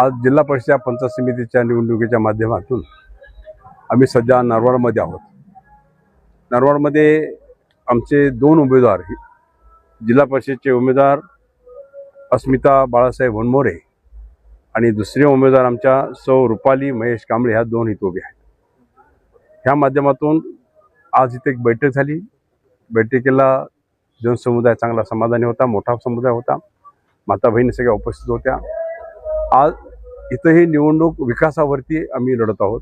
आज जिल्हा परिषद पंचायत समितीच्या निवडणुकीच्या माध्यमातून आम्ही सध्या नरवाडमध्ये आहोत. नरवाडमध्ये आमचे दोन उमेदवार जिल्हा परिषदचे उमेदवार अस्मिता बाळासाहेब वनमोरे आणि दुसरे उमेदवार आमच्या सौ रुपाली महेश कांबळे ह्या दोन इथे उभे आहेत. ह्या माध्यमातून आज इथे एक बैठक झाली. बैठकीला जनसमुदाय चांगला समाधानी होता मोठा समुदाय होता. माता बहिणी सगळ्या उपस्थित होत्या. आज इथं ही निवडणूक विकासावरती आम्ही लढत आहोत.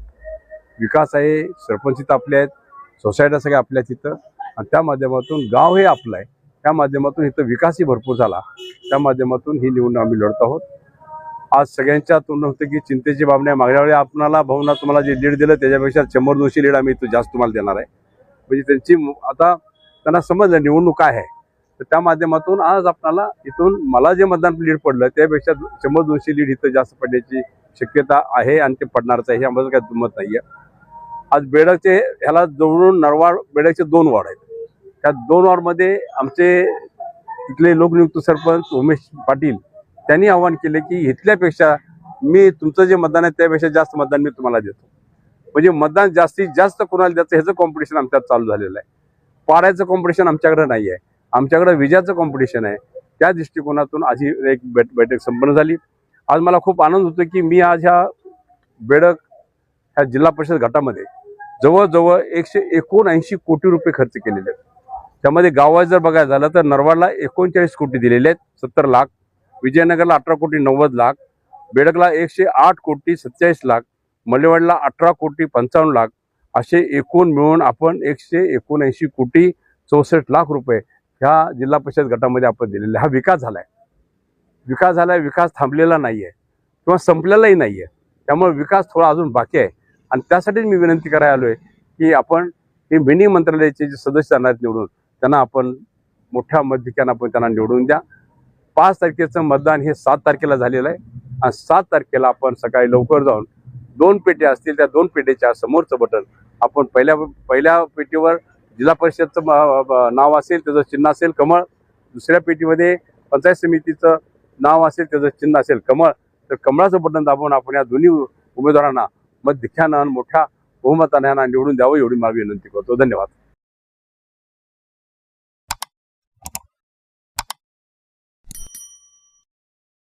विकास आहे सरपंच इथं आपले आहेत सोसायट्या सगळ्या आपल्या तिथं आणि त्या माध्यमातून गाव हे आपलं आहे. त्या माध्यमातून इथं विकासही भरपूर झाला. त्या माध्यमातून ही निवडणूक आम्ही लढत आहोत. आज सगळ्यांच्या तोंड होतं की चिंतेची बाबण्या मागल्या वेळी आपणाला भावना तुम्हाला जे लीड दिलं त्याच्यापेक्षा शंभर दोनशे लीड आम्ही इथं जास्त तुम्हाला देणार आहे. म्हणजे त्यांची आता त्यांना समजलं निवडणूक काय आहे. तर त्या माध्यमातून आज आपणाला इथून मला जे मतदान लीड पडलं त्यापेक्षा शंभर दोनशे लीड इथं जास्त पडण्याची शक्यता आहे आणि ते पडणारच आहे ह्यामध्ये काही दुमत नाही आहे आज बेडकचे ह्याला जवळून नरवाड बेडकचे दोन वॉर्ड आहेत. त्या दोन वॉर्डमध्ये आमचे तिथले लोकनियुक्त सरपंच उमेश पाटील त्यांनी आवाहन केले की इथल्यापेक्षा मी तुमचं जे मतदान आहे त्यापेक्षा जास्त मतदान मी तुम्हाला देतो. म्हणजे मतदान जास्तीत जास्त कोणाला द्यायचं ह्याचं कॉम्पिटिशन आमच्यात चालू झालेलं आहे. पाऱ्याचं कॉम्पिटिशन आमच्याकडे नाही आहे आमच्याकडे विजाचं कॉम्पिटिशन आहे. त्या दृष्टिकोनातून आज ही एक बैठ बैठक संपन्न झाली. आज मला खूप आनंद होतो की मी आज ह्या बेडक ह्या जिल्हा परिषद गटामध्ये जवळजवळ एकशे एकोणऐंशी कोटी रुपये खर्च केलेले आहेत. त्यामध्ये गावात जर बघायला झालं तर नरवाडला एकोणचाळीस कोटी दिलेले आहेत सत्तर लाख. विजयनगरला अठरा कोटी नव्वद लाख. बेडकला एकशे आठ कोटी सत्तेचाळीस लाख. मलेवाडला अठरा कोटी पंचावन्न लाख. असे एकूण मिळून आपण एकशे एकोणऐंशी कोटी चौसष्ट लाख रुपये ह्या जिल्हा परिषद गटामध्ये आपण दिलेले हा विकास झालाय. विकास झालाय विकास थांबलेला नाहीये. किंवा संपलेलाही नाहीये. त्यामुळे विकास थोडा अजून बाकी आहे. आणि त्यासाठीच मी विनंती करायला आलोय की आपण हे मिनी मंत्रालयाचे जे सदस्य जाणार आहेत निवडून त्यांना आपण मोठ्या मध्यकानं आपण त्यांना निवडून द्या. पाच तारखेचं मतदान हे सात तारखेला झालेलं आहे. आणि सात तारखेला आपण सकाळी लवकर जाऊन दोन पेट्या असतील त्या दोन पेट्याच्या समोरचं बटन आपण पहिल्या पहिल्या पेटीवर जिल्हा परिषदचं नाव असेल त्याचं चिन्ह असेल कमळ. दुसऱ्या पेटीमध्ये पंचायत समितीचं नाव असेल त्याचं चिन्ह असेल कमळ. तर कमळाचं बटन दाबून आपण या दोन्ही उमेदवारांना मत दिख्यानं मोठ्या बहुमताने यांना निवडून द्यावं एवढी माझी विनंती करतो. धन्यवाद.